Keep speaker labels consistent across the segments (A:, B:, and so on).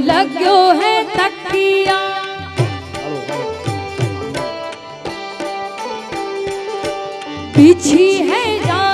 A: बिछी है तकिया। पीछी है जाजम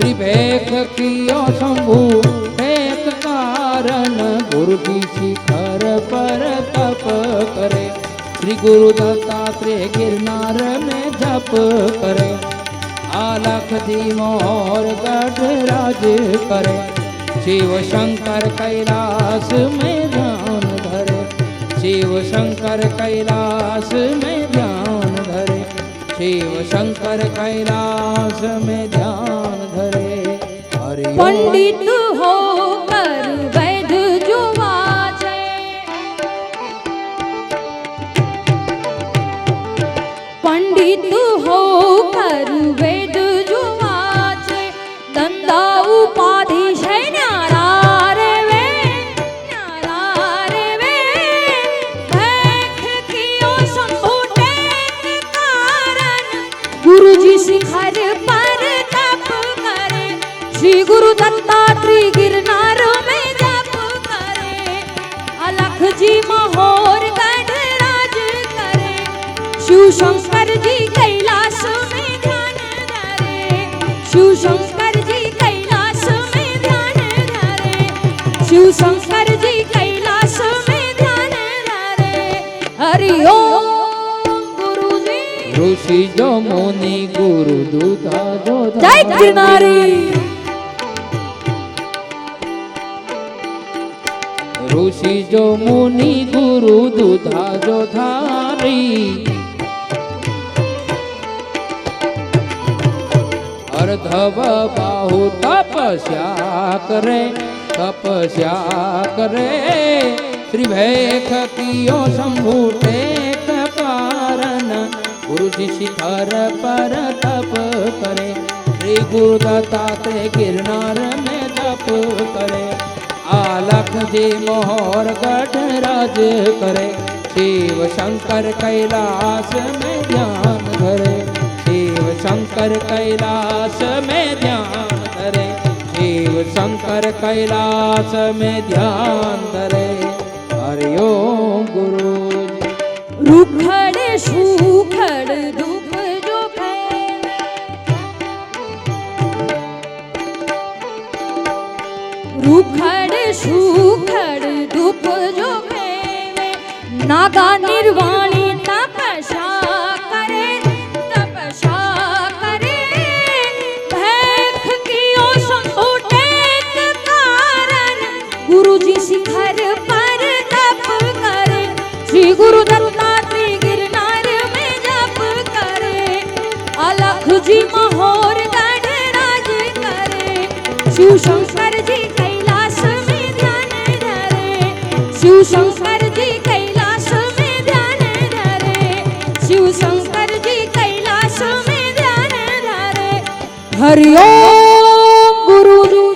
A: श्री
B: भेख कियो शंभु। एक कारण गुरु जी शिखर पर तप करे। श्री गुरु दत्तात्रेय गिरनार में जप करे। आलख जी मोर गढ़ राज करे। शिव शंकर कैलाश में ध्यान धरे। शिव शंकर कैलाश में ध्यान धरे। शिव शंकर कैलाश में ध्यान
A: પંડિત હો કર વૈધ જોવા છે. પંડિત હો કર વૈધ श्री गुरु दत्तात्रेय गिरनार में जप करे अलख जी महोर गढ़ राज करे। शिव शंकर जी कैलाश में ध्यान धरे शिव शंकर जी कैलाश में ध्यान धरे। शिव शंकर जी कैलाश में ध्यान धरे। हरि ओम गुरु जी
B: ऋषि जो मुनि गुरु दूधा जो
A: जय गिरनारी।
B: ऋषि जो मुनि गुरु दूधा जो धारी। अर्धव बाहु तपस्या करे तपस्या करे। श्री भैख कियो शंभु कारण गुरु शिखर पर तप करे। श्री गुरु दत्तात्रेय गिरनार में तप करे। आलख जी मोहर गढ़ राज करे शिव शंकर कैलाश में ध्यान धरे शिव शंकर कैलाश में ध्यान धरे शिव शंकर कैलाश में ध्यान धरे हरि ओम गुरु जी।
A: नागा निर्वाणी तपस्या करे तपस्या करे। भैख शंभु टेक कारण गुरु जी शिखर पर तप करे। श्री गुरु दत्तात्रेय गिरनार में जप करे। अलख जी महोर राज करे। शिव शंकर जी कैलाश में ध्यान धरे। शिव शंकर हरि ओम गुरु।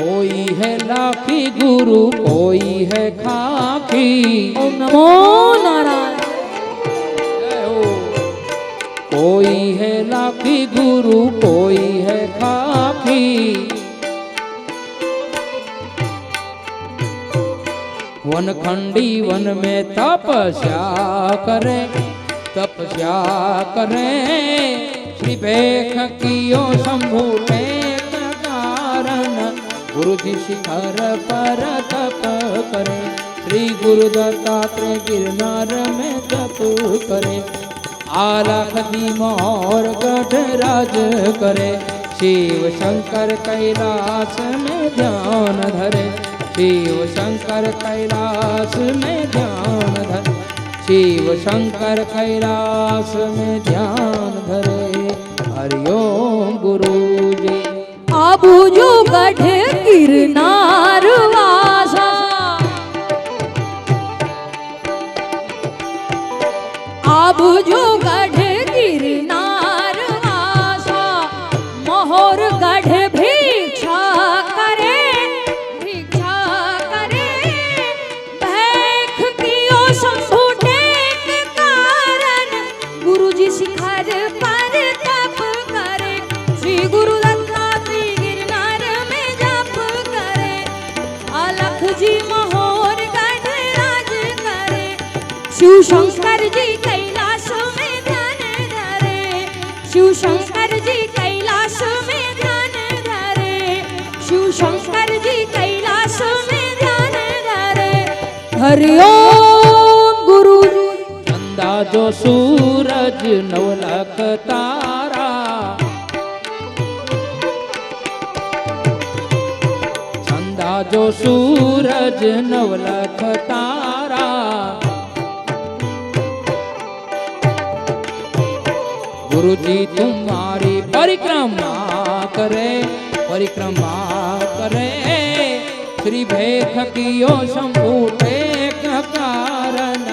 B: कोई है लाखी गुरु कोई है खाकी।
A: नमो नारायण।
B: कोई है लाखी गुरु कोई है खाकी। वन खंडी वन में तपस्या करे। तपस्या करें। श्री भेख कियो शंभु कारण गुरु जी शिखर पर तप करे। श्री गुरु दत्तात्रेय गिरनार में जप करे। आलख दी मोर गढ़ राज करे। शिव शंकर कैलाश में ध्यान धरे। शिव शंकर कैलाश में ध्यान धरे। शिव शंकर कैलाश में ध्यान धरे। हरिओम गुरु जी
A: आबू जो शंकर जी कैलाश में ध्यान धरे। हरि ओम गुरु
B: चंदा जो सूरज नवलख तारा। चंदा जो सूरज नवलख तारा। गुरु जी तुम्हारी परिक्रमा करे। परिक्रमा करे। श्री भेख कियो शंभु कारण।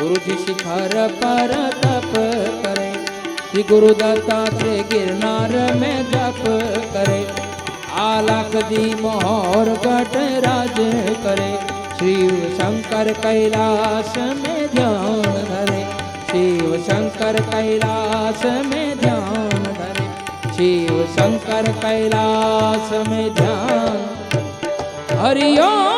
B: गुरु जी शिखर पर तप करे। श्री गुरु दत्तात्रेय गिरनार में जप करे। आलख जी मोहर गट राज करे। शिव शंकर कैलाश में ध्यान धरे। शिव शंकर कैलाश में शिव शंकर कैलाश में ध्यान हरिओम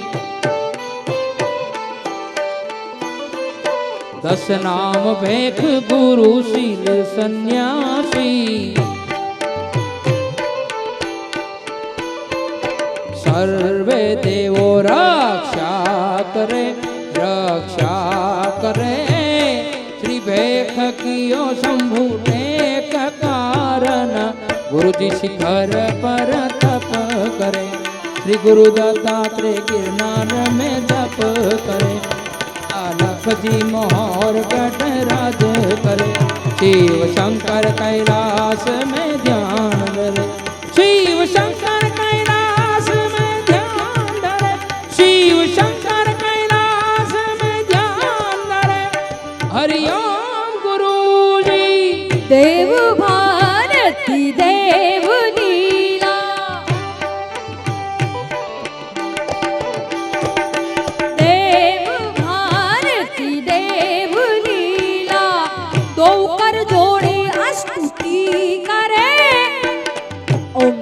B: दस नाम भेख गुरु शील सन्यासी। सर्वे देवो रक्षा करे रक्षा करे। श्री भेख कियो शंभु टेक कारण गुरु जी शिखर पर तप करे। श्री गुरु दत्तात्रेय गिरनार में जप करे। जी मोहर गढ़ राज करे शिव शंकर कैलाश में ध्यान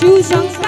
A: 就像。